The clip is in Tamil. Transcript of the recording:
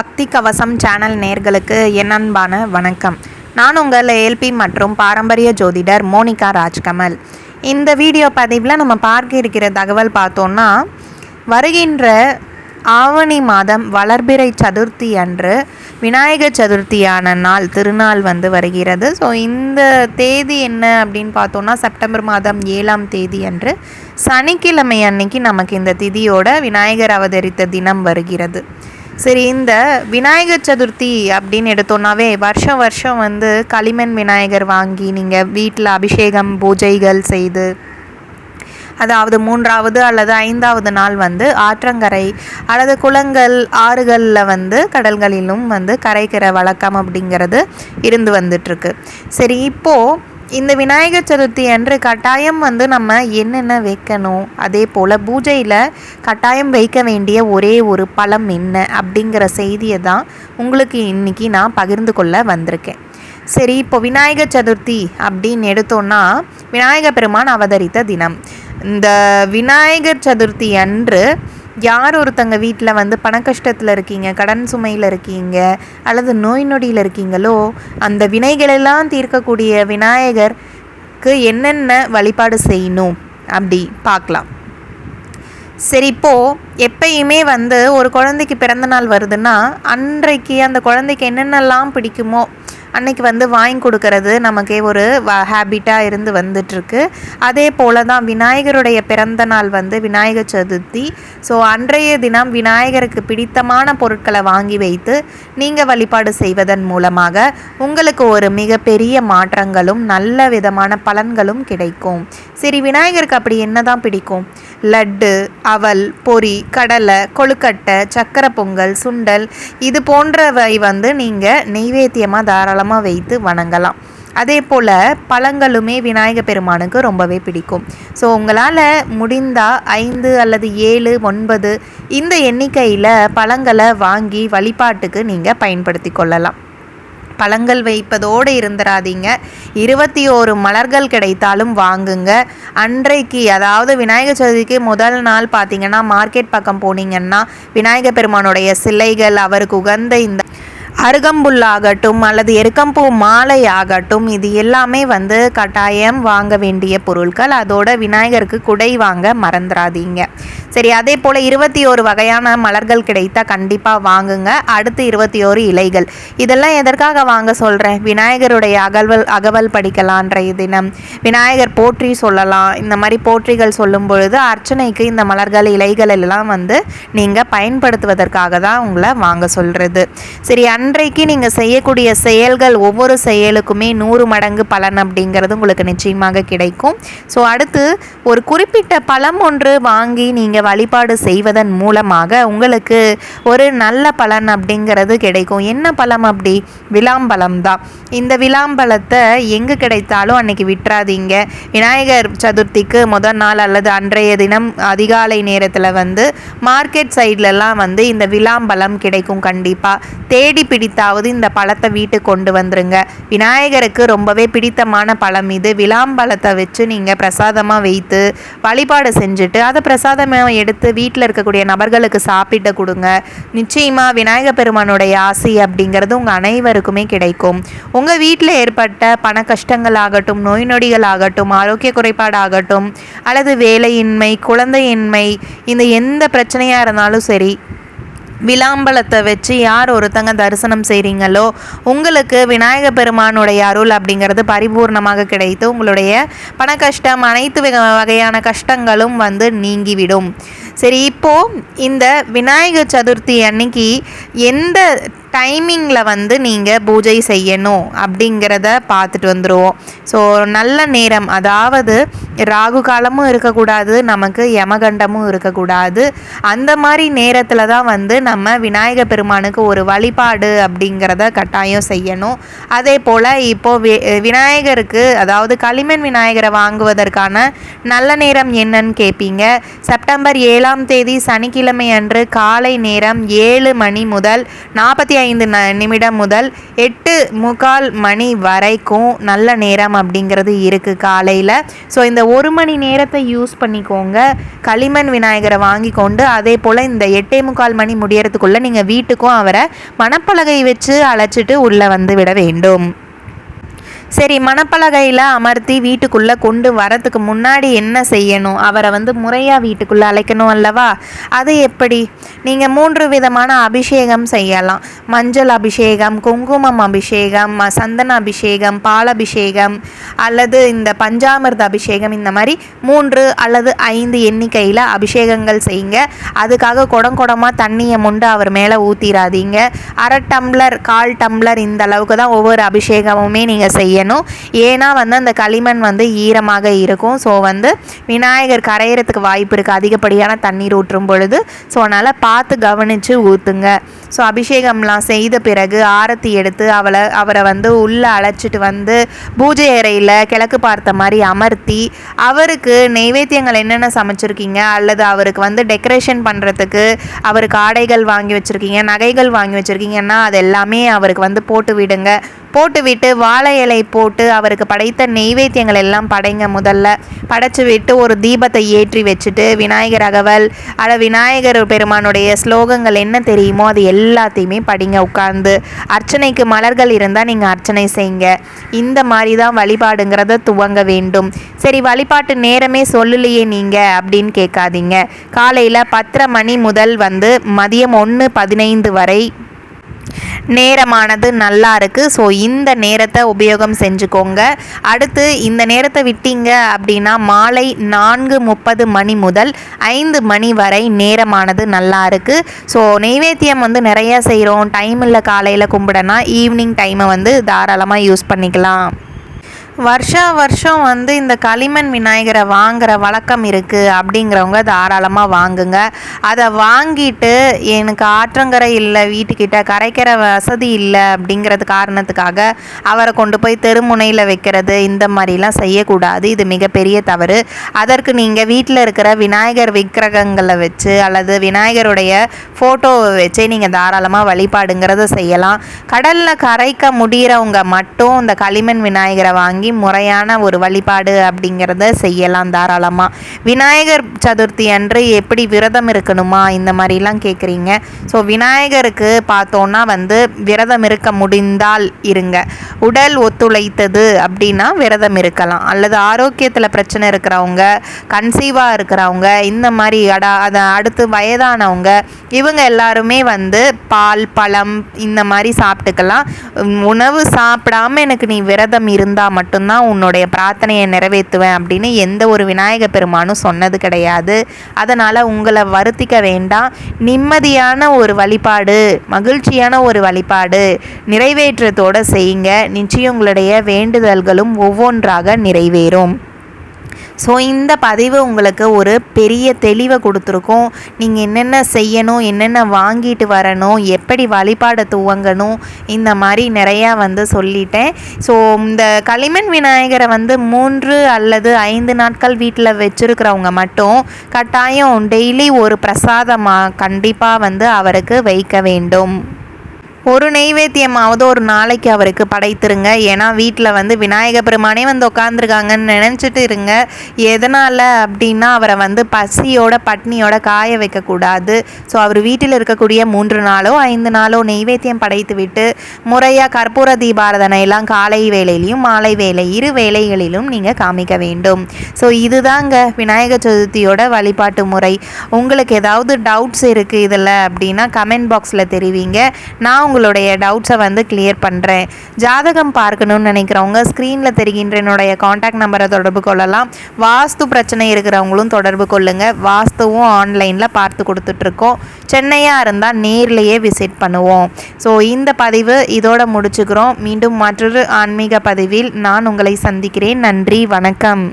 பக்தி கவசம் சேனல் நேர்களுக்கு என் அன்பான வணக்கம். நான் உங்கள் ஏல்பி மற்றும் பாரம்பரிய ஜோதிடர் மோனிகா ராஜ்கமல். இந்த வீடியோ பதிவில் நம்ம பார்க்க இருக்கிற தகவல் பார்த்தோன்னா வருகின்ற ஆவணி மாதம் வளர்பிறை சதுர்த்தி அன்று விநாயகர் சதுர்த்தியான நாள் திருநாள் வந்து வருகிறது. ஸோ இந்த தேதி என்ன அப்படின்னு பார்த்தோன்னா செப்டம்பர் மாதம் ஏழாம் தேதி அன்று சனிக்கிழமை அன்னைக்கு நமக்கு இந்த திதியோட விநாயகர் அவதரித்த தினம் வருகிறது. சரி இந்த விநாயகர் சதுர்த்தி அப்படின்னு எடுத்தோன்னாவே வருஷம் வருஷம் வந்து களிமண் விநாயகர் வாங்கி நீங்கள் வீட்டில் அபிஷேகம் பூஜைகள் செய்து அதாவது மூன்றாவது அல்லது ஐந்தாவது நாள் வந்து ஆற்றங்கரை அல்லது குளங்கள் ஆறுகளில் வந்து கடல்களிலும் வந்து கரைக்கிற வழக்கம் அப்படிங்கிறது இருந்து வந்துட்டுருக்கு. சரி இப்போது இந்த விநாயகர் சதுர்த்தி அன்று கட்டாயம் வந்து நம்ம என்னென்ன வைக்கணும்? அதே போல் பூஜையில் கட்டாயம் வைக்க வேண்டிய ஒரே ஒரு பழம் என்ன? அப்படிங்கிற செய்தியை தான் உங்களுக்கு இன்றைக்கி நான் பகிர்ந்து கொள்ள வந்திருக்கேன். சரி இப்போ விநாயகர் சதுர்த்தி அப்படின்னு எடுத்தோன்னா விநாயகர் பெருமான் அவதரித்த தினம். இந்த விநாயகர் சதுர்த்தி அன்று யார் ஒருத்தங்க வீட்டில் வந்து பண கஷ்டத்தில் இருக்கீங்க கடன் சுமையில் இருக்கீங்க அல்லது நோய் நொடியில் இருக்கீங்களோ அந்த வினைகளெல்லாம் தீர்க்கக்கூடிய விநாயகருக்கு என்னென்ன வழிபாடு செய்யணும்? அப்படி பார்க்கலாம். சரி இப்போது எப்பயுமே வந்து ஒரு குழந்தைக்கு பிறந்த நாள் வருதுன்னா அன்றைக்கு அந்த குழந்தைக்கு என்னென்னலாம் பிடிக்குமோ அன்னைக்கு வந்து வாங்கி கொடுக்கறது நமக்கே ஒரு ஹேபிட்டாக இருந்து வந்துட்டுருக்கு. அதே போல் தான் விநாயகருடைய பிறந்த நாள் வந்து விநாயகர் சதுர்த்தி. ஸோ அன்றைய தினம் விநாயகருக்கு பிடித்தமான பொருட்களை வாங்கி வைத்து நீங்கள் வழிபாடு செய்வதன் மூலமாக உங்களுக்கு ஒரு மிகப்பெரிய மாற்றங்களும் நல்ல விதமான பலன்களும் கிடைக்கும். சரி விநாயகருக்கு அப்படி என்ன தான் பிடிக்கும்? லட்டு அவல் பொரி கடலை கொழுக்கட்டை சக்கரை பொங்கல் சுண்டல் இது போன்றவை வந்து நீங்கள் நெய்வேத்தியமாக தாராளமாக வைத்து வணங்கலாம். அதே போல் பழங்களுமே விநாயக பெருமானுக்கு ரொம்பவே பிடிக்கும். ஸோ உங்களால் முடிந்தால் ஐந்து அல்லது ஏழு ஒன்பது இந்த எண்ணிக்கையில் பழங்களை வாங்கி வழிபாட்டுக்கு நீங்கள் பயன்படுத்தி கொள்ளலாம். பழங்கள் வைப்பதோடு இருந்துடாதீங்க இருபத்தி ஓரு மலர்கள் கிடைத்தாலும் வாங்குங்க. அன்றைக்கு அதாவது விநாயகர் சதுர்த்திக்கு முதல் நாள் பார்த்தீங்கன்னா மார்க்கெட் பக்கம் போனீங்கன்னா விநாயகர் பெருமானுடைய சிலைகள் அவருக்கு உகந்த இந்த அருகம்புல்லாகட்டும் அல்லது எருக்கம்பூ மாலை ஆகட்டும் இது எல்லாமே வந்து கட்டாயம் வாங்க வேண்டிய பொருட்கள். அதோட விநாயகருக்கு குடை வாங்க மறந்துடாதீங்க சரி அதே போல் இருபத்தி ஒரு வகையான மலர்கள் கிடைத்தால் கண்டிப்பாக வாங்குங்க. அடுத்து இருபத்தி ஓரு இலைகள். இதெல்லாம் எதற்காக வாங்க சொல்கிறேன் விநாயகருடைய அகவல் அகவல் படிக்கலான்ற தினம். விநாயகர் போற்றி சொல்லலாம். இந்த மாதிரி போற்றிகள் சொல்லும் பொழுது அர்ச்சனைக்கு இந்த மலர்கள் இலைகள் எல்லாம் வந்து நீங்கள் பயன்படுத்துவதற்காக தான் உங்களை வாங்க சொல்கிறது சரி அன் அன்றைக்கு நீங்கள் செய்யக்கூடிய செயல்கள் ஒவ்வொரு செயலுக்குமே நூறு மடங்கு பலன் அப்படிங்கிறது உங்களுக்கு நிச்சயமாக கிடைக்கும். ஸோ அடுத்து ஒரு குறிப்பிட்ட பழம் ஒன்று வாங்கி நீங்கள் வழிபாடு செய்வதன் மூலமாக உங்களுக்கு ஒரு நல்ல பலன் அப்படிங்கிறது கிடைக்கும். என்ன பழம் அப்படி? விளாம்பழம் தான். இந்த விளாம்பழத்தை எங்கே கிடைத்தாலும் அன்னைக்கு விட்டுறாதீங்க விநாயகர் சதுர்த்திக்கு முதல் நாள் அல்லது அன்றைய தினம் அதிகாலை நேரத்தில் வந்து மார்க்கெட் சைட்லலாம் வந்து இந்த விளாம்பழம் கிடைக்கும் கண்டிப்பாக தேடி பிடித்தாவது இந்த பழத்தை வீட்டுக்கு கொண்டு வந்துருங்க. விநாயகருக்கு ரொம்பவே பிடித்தமான பழம் இது. விளாம்பழத்தை வச்சு நீங்கள் பிரசாதமாக வைத்து வழிபாடு செஞ்சுட்டு அதை பிரசாதமாக எடுத்து வீட்டில் இருக்கக்கூடிய நபர்களுக்கு சாப்பிட்டு கொடுங்க. நிச்சயமாக விநாயக பெருமானுடைய ஆசை அப்படிங்கிறது உங்கள் அனைவருக்குமே கிடைக்கும். உங்கள் வீட்டில் ஏற்பட்ட பண கஷ்டங்கள் ஆகட்டும் நோய் நொடிகள் ஆகட்டும் ஆரோக்கிய குறைபாடு ஆகட்டும் அல்லது வேலையின்மை குழந்தையின்மை இந்த எந்த பிரச்சனையாக இருந்தாலும் சரி விளாம்பலத்தை வச்சு யார் ஒருத்தங்க தரிசனம் செய்கிறீங்களோ உங்களுக்கு விநாயக பெருமானுடைய அருள் அப்படிங்கிறது பரிபூர்ணமாக கிடைத்து உங்களுடைய பண கஷ்டம் அனைத்து வகையான கஷ்டங்களும் வந்து நீங்கிவிடும். சரி இப்போது இந்த விநாயகர் சதுர்த்தி அன்னைக்கு எந்த டைமிங்கில் வந்து நீங்கள் பூஜை செய்யணும் அப்படிங்கிறத பார்த்துட்டு வந்துடுவோம் ஸோ நல்ல நேரம் அதாவது ராகு காலமும் இருக்கக்கூடாது நமக்கு யமகண்டமும் இருக்கக்கூடாது. அந்த மாதிரி நேரத்தில் தான் வந்து நம்ம விநாயக பெருமானுக்கு ஒரு வழிபாடு அப்படிங்கிறத கட்டாயம் செய்யணும். அதே போல் இப்போது விநாயகருக்கு அதாவது களிமண் விநாயகரை வாங்குவதற்கான நல்ல நேரம் என்னன்னு கேட்பீங்க செப்டம்பர் ஏழாம் தேதி சனிக்கிழமை அன்று காலை நேரம் ஏழு மணி முதல் நாற்பத்தி ஐந்து ந நிமிடம் முதல் எட்டு முக்கால் மணி வரைக்கும் நல்ல நேரம் அப்படிங்கிறது இருக்குது காலையில். ஸோ இந்த ஒரு மணி நேரத்தை யூஸ் பண்ணிக்கோங்க. களிமண் விநாயகரை வாங்கி கொண்டு அதே போல் இந்த எட்டே முக்கால் மணி முடியறதுக்குள்ளே நீங்கள் வீட்டுக்கும் அவரை மணப்பலகை வச்சு அழைச்சிட்டு உள்ளே வந்து விட வேண்டும். சரி மணப்பலகையில் அமர்த்தி வீட்டுக்குள்ளே கொண்டு வரத்துக்கு முன்னாடி என்ன செய்யணும்? அவரை வந்து முறையாக வீட்டுக்குள்ளே அழைக்கணும் அல்லவா? அது எப்படி? நீங்கள் மூன்று விதமான அபிஷேகம் செய்யலாம். மஞ்சள் அபிஷேகம் குங்குமம் அபிஷேகம் சந்தன அபிஷேகம் பால் அபிஷேகம் அல்லது இந்த பஞ்சாமிர்த அபிஷேகம் இந்த மாதிரி மூன்று அல்லது ஐந்து எண்ணிக்கையில் அபிஷேகங்கள் செய்யுங்க. அதுக்காக குடம் குடமாக தண்ணியை முண்டு அவர் மேலே ஊற்றிடாதீங்க அரை டம்ளர் கால் டம்ளர் இந்த அளவுக்கு தான் ஒவ்வொரு அபிஷேகமுமே நீங்கள் செய்ய செய்யணும். ஏன்னா வந்து அந்த களிமண் வந்து ஈரமாக இருக்கும். ஸோ வந்து விநாயகர் கரையிறதுக்கு வாய்ப்பு இருக்குது அதிகப்படியான தண்ணீர் ஊற்றும் பொழுது. ஸோ அதனால் பார்த்து கவனித்து ஊற்றுங்க ஸோ அபிஷேகம்லாம் செய்த பிறகு ஆரத்தி எடுத்து அவளை அவரை வந்து உள்ளே அழைச்சிட்டு வந்து பூஜை அறையில் கிழக்கு பார்த்த மாதிரி அமர்த்தி அவருக்கு நெய்வேத்தியங்கள் என்னென்ன சமைச்சிருக்கீங்க? அல்லது அவருக்கு வந்து டெக்கரேஷன் பண்ணுறதுக்கு அவருக்கு ஆடைகள் வாங்கி வச்சுருக்கீங்க நகைகள் வாங்கி வச்சுருக்கீங்கன்னா அது எல்லாமே அவருக்கு வந்து போட்டு விடுங்க. போட்டுவிட்டு வாழை இலை போட்டு அவருக்கு படைத்த நெய்வேத்தியங்கள் எல்லாம் படைங்க முதல்ல. படைச்சு விட்டு ஒரு தீபத்தை ஏற்றி வச்சுட்டு விநாயகர் அகவல் அட விநாயகர் பெருமானுடைய ஸ்லோகங்கள் என்ன தெரியுமோ அது எல்லாத்தையுமே படிங்க உட்கார்ந்து. அர்ச்சனைக்கு மலர்கள் இருந்தால் நீங்கள் அர்ச்சனை செய்யுங்க இந்த மாதிரி தான் வழிபாடுங்கிறத துவங்க வேண்டும். சரி வழிபாட்டு நேரமே சொல்லலையே நீங்கள் அப்படின்னு கேட்காதீங்க. காலையில் பத்தரை மணி முதல் வந்து மதியம் ஒன்று பதினைந்து வரை நேரமானது நல்லா இருக்குது ஸோ இந்த நேரத்தை உபயோகம் செஞ்சுக்கோங்க. அடுத்து இந்த நேரத்தை விட்டீங்க அப்படின்னா மாலை நான்கு முப்பது மணி முதல் ஐந்து மணி வரை நேரமானது நல்லா இருக்குது ஸோ நெய்வேத்தியம் வந்து நிறையா செய்கிறோம் டைம் இல்லை காலையில் கும்பிடனா ஈவினிங் டைமை வந்து தாராளமாக யூஸ் பண்ணிக்கலாம். வருஷா வருஷம் வந்து இந்த களிமண் விநாயகரை வாங்குகிற வழக்கம் இருக்குது அப்படிங்கிறவங்க தாராளமாக வாங்குங்க. அதை வாங்கிட்டு எனக்கு ஆற்றங்கரை இல்லை வீட்டுக்கிட்ட கரைக்கிற வசதி இல்லை அப்படிங்கிறது காரணத்துக்காக அவரை கொண்டு போய் தெருமுனையில் வைக்கிறது இந்த மாதிரிலாம் செய்யக்கூடாது. இது மிகப்பெரிய தவறு. அதற்கு நீங்கள் வீட்டில் இருக்கிற விநாயகர் விக்கிரகங்களை வச்சு அல்லது விநாயகருடைய ஃபோட்டோவை வச்சே நீங்கள் தாராளமாக வழிபாடுங்கிறத செய்யலாம். கடலில் கரைக்க முடிகிறவங்க மட்டும் இந்த களிமண் விநாயகரை வாங்கி முறையான ஒரு வழிபாடு அப்படிங்கிறத செய்யலாம் தாராளமாக விநாயகர் சதுர்த்தி அன்று எப்படி விரதம் இருக்கணுமா? இந்த மாதிரிலாம் கேட்குறீங்க ஸோ விநாயகருக்கு பார்த்தோன்னா வந்து விரதம் இருக்க முடிந்தால் இருங்க. உடல் ஒத்துழைத்தது அப்படின்னா விரதம் இருக்கலாம். அல்லது ஆரோக்கியத்தில் பிரச்சனை இருக்கிறவங்க கன்சீவாக இருக்கிறவங்க இந்த மாதிரி அடா அதை அடுத்து வயதானவங்க இவங்க எல்லாருமே வந்து பால் பழம் இந்த மாதிரி சாப்பிட்டுக்கலாம். உணவு சாப்பிடாம எனக்கு நீ விரதம் இருந்தால் மட்டும் மட்டும்தான் உன்னுடைய பிரார்த்தனையை நிறைவேற்றுவேன் அப்படின்னு எந்த ஒரு விநாயக பெருமானும் சொன்னது கிடையாது. அதனால் உங்களை வருத்திக்க வேண்டாம். நிம்மதியான ஒரு வழிபாடு மகிழ்ச்சியான ஒரு வழிபாடு நிறைவேற்றத்தோடு செய்யுங்க. நிச்சயம் உங்களுடைய வேண்டுதல்களும் ஒவ்வொன்றாக நிறைவேறும். ஸோ இந்த பதிவு உங்களுக்கு ஒரு பெரிய தெளிவை கொடுத்துருக்கோம். நீங்கள் என்னென்ன செய்யணும் என்னென்ன வாங்கிட்டு வரணும் எப்படி வழிபாட துவங்கணும் இந்த மாதிரி நிறையா வந்து சொல்லிட்டேன். ஸோ இந்த களிமண் விநாயகரை வந்து மூன்று அல்லது ஐந்து நாட்கள் வீட்டில் வச்சுருக்கிறவங்க மட்டும் கட்டாயம் டெய்லி ஒரு பிரசாதமாக கண்டிப்பாக வந்து அவருக்கு வைக்க வேண்டும். ஒரு நெய்வேத்தியமாவது ஒரு நாளைக்கு அவருக்கு படைத்திருங்க. ஏன்னா வீட்டில் வந்து விநாயக பெருமானே வந்து உட்காந்துருக்காங்கன்னு நினச்சிட்டு இருங்க. எதனால் அப்படின்னா அவரை வந்து பசியோட பட்னியோட காய வைக்கக்கூடாது. ஸோ அவர் வீட்டில் இருக்கக்கூடிய மூன்று நாளோ ஐந்து நாளோ நெய்வேத்தியம் படைத்து விட்டு முறையாக கற்பூர தீபாரதனை எல்லாம் காலை வேளையிலையும் மாலை வேலை இரு வேளைகளிலும் நீங்கள் காமிக்க வேண்டும். ஸோ இதுதாங்க விநாயகர் சதுர்த்தியோட வழிபாட்டு முறை. உங்களுக்கு ஏதாவது டவுட்ஸ் இருக்குது இதில் அப்படின்னா கமெண்ட் பாக்ஸில் தெரிவிங்க. நான் உங்களுடைய டவுட்ஸை வந்து கிளியர் பண்ணுறேன் ஜாதகம் பார்க்கணும்னு நினைக்கிறவங்க ஸ்க்ரீனில் தெரிகின்ற என்னுடைய காண்டாக்ட் நம்பரை தொடர்பு கொள்ளலாம். வாஸ்து பிரச்சனை இருக்கிறவங்களும் தொடர்பு கொள்ளுங்கள் வாஸ்துவும் ஆன்லைனில் பார்த்து கொடுத்துட்ருக்கோம். சென்னையாக இருந்தால் நேர்லேயே விசிட் பண்ணுவோம். ஸோ இந்த பதிவு இதோட முடிச்சுக்கிறோம். மீண்டும் மற்றொரு ஆன்மீக பதிவில் நான் உங்களை சந்திக்கிறேன். நன்றி வணக்கம்.